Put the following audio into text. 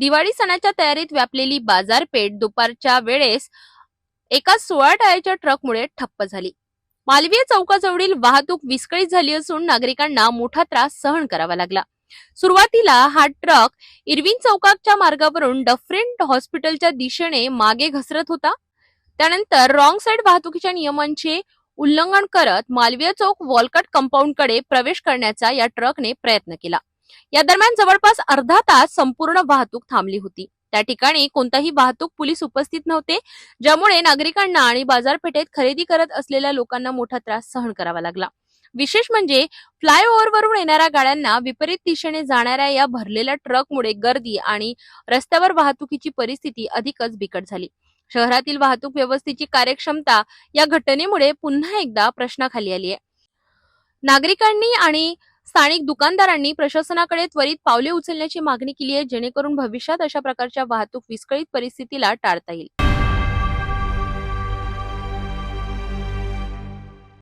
दिवाळी सणाच्या तयारीत व्यापलेली बाजारपेठ दुपारच्या वेळेस एका सोळा टायरच्या ट्रकमुळे ठप्प झाली. मालवीय चौकाजवळील वाहतूक विस्कळीत झाली असून नागरिकांना मोठा त्रास सहन करावा लागला. सुरुवातीला हा ट्रक इरविन चौकाच्या मार्गावरून डफरेंट हॉस्पिटलच्या दिशेने मागे घसरत होता. त्यानंतर रॉंग साइड वाहतुकीच्या नियमांचे उल्लंघन करत मालवीय चौक वॉलकट कंपाऊंडकडे प्रवेश करण्याचा या ट्रकने प्रयत्न केला. या दरम्यान जवळपास अर्धा तास संपूर्ण वाहतूक थांबली होती. त्या ठिकाणी कोणताही वाहतूक पोलीस उपस्थित नव्हते ज्यामुळे नागरिकांना आणि बाजारपेठेत खरेदी करत असलेल्या लोकांना मोठा त्रास सहन करावा लागला. विशेष म्हणजे फ्लायओव्हरवरून येणाऱ्या गाड्यांना विपरीत दिशेने जाणाऱ्या या भरलेल्या ट्रकमुळे गर्दी आणि रस्त्यावर वाहतुकीची परिस्थिती अधिकच बिकट झाली. शहरातील वाहतूक व्यवस्थेची कार्यक्षमता या घटनेमुळे पुन्हा एकदा प्रश्नाखाली आली आहे. नागरिकांनी आणि स्थानिक दुकानदारांनी प्रशासनाकडे त्वरित पावले उचलण्याची मागणी केली आहे जेणेकरून भविष्यात अशा प्रकारच्या वाहतूक विस्कळीत परिस्थितीला टाळता येईल.